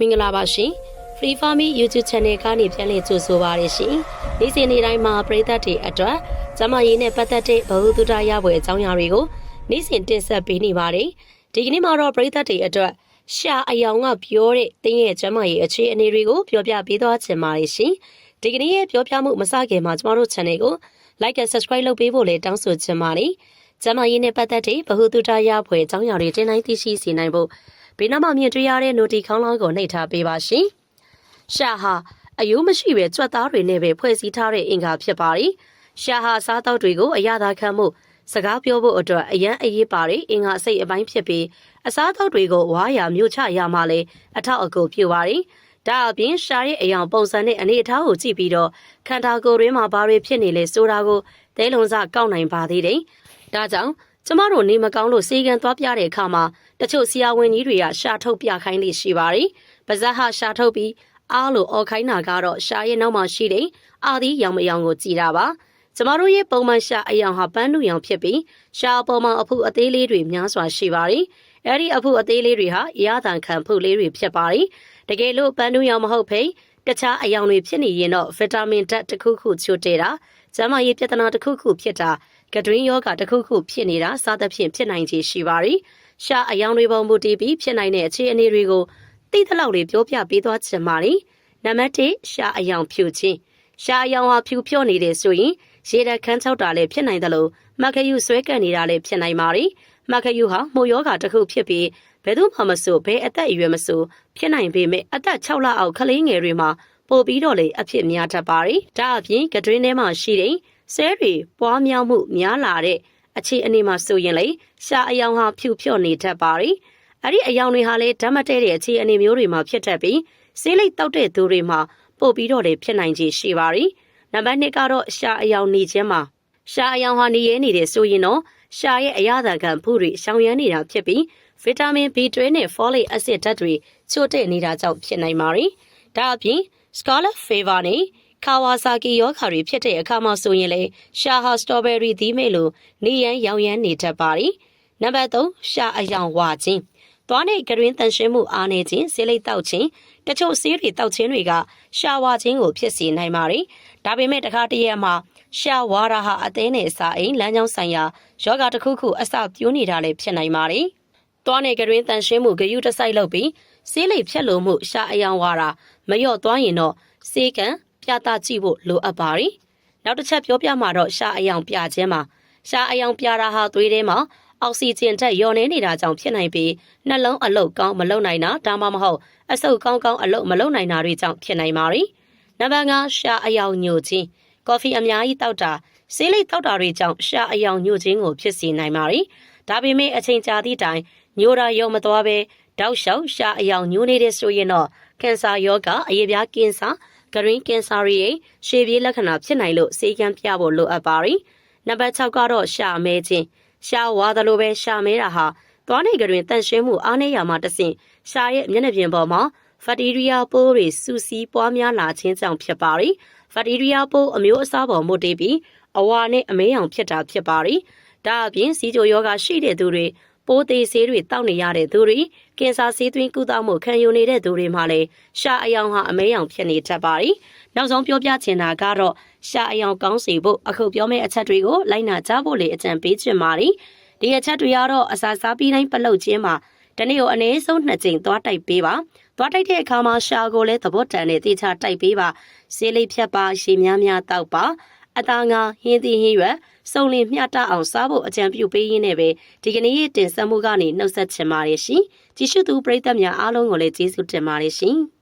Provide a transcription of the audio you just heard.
မင်္ဂလာပါရှင် Free Farming YouTube Channel ကနေပြန်လည်ကြိုဆိုပါရရှင်။နေ့စဉ်နေ့တိုင်းမှာပရိသတ်တွေအတွက်ကျမရေးနဲ့ပတ်သက်တဲ့ဘ ഹു တုဒရပွဲအကြောင်းအရာတွေကိုနေ့စဉ်တင်ဆက်ပေးနေပါတယ်။ဒီကနေ့မှာတော့ပရိသတ်တွေအတွက်ရှာအယောင်ကပြောတဲ့တင်းရဲ့ကျမရေးအခြေအနေတွေကိုပြောပြပေးသွားချင်ပါတယ်ရှင်။ဒီကနေ့ရဲ့ပြောပြမှုမစခင်မှာကျမတို့ channel ကို like and subscribe လုပ်ပေးဖို့လည်းတောင်းဆိုချင်ပါတယ်။ကျမရေးနဲ့ပတ်သက်တဲ့ဘ ഹു တုဒရပွဲအကြောင်းအရာတွေတင်တိုင်းသိရှိစေနိုင်ဖို့ ဘေးနားမှာမြင်တွေ့ရတဲ့ notification ခေါင်းလောင်းကိုနှိပ်ထားပေးပါရှင်။ရှာဟာအယိုးမရှိပဲကြွက်သားတွေနဲ့ပဲဖွဲ့စည်းထားတဲ့အင်္ဂါဖြစ်ပါတယ်။ရှာဟာစားတောက်တွေကိုအရသာခံမှုစကားပြောဖို့အတွက်အရန်အရေးပါတဲ့အင်္ဂါအစိတ်အပိုင်းဖြစ်ပြီးအစားတောက်တွေကိုဝါရမြို့ချရမှလည်းအထောက်အကူပြုပါတယ်။ဒါအပြင်ရှာရဲ့အယောင်ပုံစံနဲ့အနေအထားကိုကြည့်ပြီးတော့ခန္ဓာကိုယ်ရင်းမှာဘာတွေဖြစ်နေလဲဆိုတာကိုသဲလုံးစကောက်နိုင်ပါသေးတယ်။ဒါကြောင့် ကျမတို့နေမကောင်းလို့စေကံသွားပြတဲ့အခါမှာတချို့ဆရာဝန်ကြီးတွေကရှာထုတ်ပြခိုင်းလိရှိပါတယ်။ပါဇက်ဟာရှာထုတ်ပြီးအားလို့အော်ခိုင်းတာကတော့ရှာရဲ့နောက်မှာရှိတဲ့အာဒီရောင်မရောင်ကိုကြည်တာပါ။ကျမတို့ရဲ့ပုံမှန်ရှာအယောင်ဟာပန်းနုရောင်ဖြစ်ပြီးရှာအပေါ်မှာအဖုအသေးလေးတွေများစွာရှိပါတယ်။အဲဒီအဖုအသေးလေးတွေဟာအရသာခံဖုလေးတွေဖြစ်ပါတယ်။တကယ်လို့ပန်းနုရောင်မဟုတ်ဖိတခြားအယောင်တွေဖြစ်နေရင်တော့ဗီတာမင်ဓာတ်တစ်ခုခုချို့တဲ့တာကျန်းမာရေးပြဿနာတစ်ခုခုဖြစ်တာ ကတွင်းယောဂတစ်ခုခုဖြစ်နေတာစသဖြင့်ဖြစ်နိုင်ခြေရှိပါတယ်။ရှာအယောင်တွေပေါ်မူတည်ပြီးဖြစ်နိုင်တဲ့အခြေအနေတွေကိုသိသလောက်တွေပြောပြပေးသွားချင်ပါတယ်။နံပါတ်1ရှာအယောင်ဖြူခြင်းရှာအယောင်ဟာဖြူဖြော့နေတယ်ဆိုရင်ရေဓာတ်ခန်းချောက်တာလည်းဖြစ်နိုင်တယ်လို့မက္ခယူဆွဲကပ်နေတာလည်းဖြစ်နိုင်ပါတယ်။မက္ခယူဟာမှုယောဂတစ်ခုဖြစ်ပြီးဘယ်သူမှမဆိုဘဲအသက်အရွယ်မဆိုဖြစ်နိုင်ပေမဲ့အသက်6လအောက်ကလေးငယ်တွေမှာပို့ပြီးတော့လေအဖြစ်များတတ်ပါတယ်။ဒါအပြင်ကတွင်းထဲမှာရှိတဲ့ ဆဲတွေပွားများမှုများလာတဲ့အခြေအနေမှာဆိုရင်လေရှာအယောင်ဟာဖြူဖြော့နေတတ်ပါတယ်။အဲ့ဒီအယောင်တွေဟာလည်းဓာတ်မတည့်တဲ့အခြေအနေမျိုးတွေမှာဖြစ်တတ်ပြီးဆေးလိပ်တောက်တဲ့သူတွေမှာပို့ပြီးတော့လေဖြစ်နိုင်ခြေရှိပါတယ်။နံပါတ်2ကတော့ရှာအယောင်နေခြင်းမှာရှာအယောင်ဟာနေရဲနေတယ်ဆိုရင်တော့ရှာရဲ့အရသာခံဖုတွေရှောင်ရမ်းနေတာဖြစ်ပြီးဗီတာမင် B12 နဲ့ folic acid ဓာတ်တွေချို့တဲ့နေတာကြောင့်ဖြစ်နိုင်ပါတယ်။ဒါအပြင် scarlet fever နဲ့ ကာဝါဆာကီယောဂါတွေဖြစ်တဲ့အခါမှာဆိုရင်လေရှာဟာစတော်ဘယ်ရီသီးမဲ့လိုနေရန်ရောင်ရမ်းနေတတ်ပါတယ်။နံပါတ်3ရှာအယောင်ဝါခြင်းသွားနဲ့ကရင်တန်ရှင်းမှုအားနေခြင်းဆေးလိပ်တောက်ခြင်းတချို့ဆေးတွေတောက်ခြင်းတွေကရှာဝါခြင်းကိုဖြစ်စေနိုင်ပါတယ်။ဒါပေမဲ့တခါတည်းမှာရှာဝါရာဟာအသေးနဲ့အစာအိမ်လမ်းကြောင်းဆိုင်ရာယောဂတစ်ခုခုအစပြိုးနေတာလည်းဖြစ်နိုင်ပါတယ်။သွားနဲ့ကရင်တန်ရှင်းမှုဂယုတစိုက်လုပ်ပြီးဆေးလိပ်ဖြတ်လို့မှုရှာအယောင်ဝါရာမလျော့သွားရင်တော့ဆေးကန် ပြသကြည့်ဖို့လိုအပ်ပါတယ်။နောက်တစ်ချက်ပြောပြမှာတော့ရှာအယောင်ပြခြင်းမှာရှာအယောင်ပြတာဟာသွေးထဲမှာအောက်ဆီဂျင်ဓာတ်လျော့နေနေတာကြောင့်ဖြစ်နိုင်ပြီးနှလုံးအလုတ်ကောင်းမလုံနိုင်တာဒါမှမဟုတ်အဆုတ်ကောင်းကောင်းအလုတ်မလုံနိုင်တာတွေကြောင့်ဖြစ်နိုင်ပါတယ်။နံပါတ်5ရှာအယောင်ညိုခြင်းကော်ဖီအများကြီးတောက်တာဆေးလိပ်တောက်တာတွေကြောင့်ရှာအယောင်ညိုခြင်းကိုဖြစ်စေနိုင်ပါတယ်။ဒါပေမဲ့အချိန်ကြာသည့်တိုင်ညိုတာရုံမသွားပဲတောက်လျှောက်ရှာအယောင်ညိုနေတဲ့ဆိုရင်တော့ကင်ဆာယောဂအရေးပြားကင်ဆာ ဂရင်းကင်ဆာရဲ့ရှေးပြေးလက္ခဏာဖြစ်နိုင်လို့စေကံပြဖို့လိုအပ်ပါတယ်။နံပါတ်6ကတော့ရှာမဲခြင်းရှာဝါသလိုပဲရှာမဲတာဟာသွားနေကြတွင်တန့်ရှင်းမှုအားနည်းရမှာတဆင့်ရှာရဲ့မျက်နှာပြင်ပေါ်မှာဖက်တီးရီးယားပိုးတွေစူစီးပွားများလာခြင်းကြောင့်ဖြစ်ပါတယ်။ဖက်တီးရီးယားပိုးအမျိုးအစားပေါ်မူတည်ပြီးအဝါနဲ့အမဲရောင်ဖြစ်တာဖြစ်ပါတယ်။ဒါအပြင်စီဂျိုယောဂရှိတဲ့သူတွေ ပိုးသေးဆေးတွေတောက်နေရတဲ့သူတွေကင်ဆာဆေးသွင်းကုသမှုခံယူနေတဲ့သူတွေမှာလည်းရှာအယောင်ဟာအမဲရောင်ဖြစ်နေတတ်ပါတယ်။နောက်ဆုံးပြောပြချင်တာကတော့ရှာအယောင်ကောင်းစီဖို့အခုပြောမယ့်အချက်တွေကိုလိုက်နာကြဖို့လေအကြံပေးချင်ပါတယ်။ဒီအချက်တွေကတော့အစာစားပြီးတိုင်းပလုတ်ခြင်းမှာတနေ့ကိုအနည်းဆုံးနှစ်ကြိမ်သွားတိုက်ပေးပါ။သွားတိုက်တဲ့အခါမှာရှာကိုလည်းသဘောတန်နဲ့တေချာတိုက်ပေးပါ။ဆေးလေးဖြတ်ပါရေများများတောက်ပါ။ အသားငါဟင်းသီးဟင်းရွက်စုံလင်မျှတအောင်စားဖို့အကြံပြုပေးရင်းနဲ့ပဲဒီကနေ့ရဲ့တင်ဆက်မှုကနေနှုတ်ဆက်ချင်ပါတယ်ရှင်။ကြည့်ရှုသူပရိသတ်များအားလုံးကိုလည်းကျေးဇူးတင်ပါတယ်ရှင်။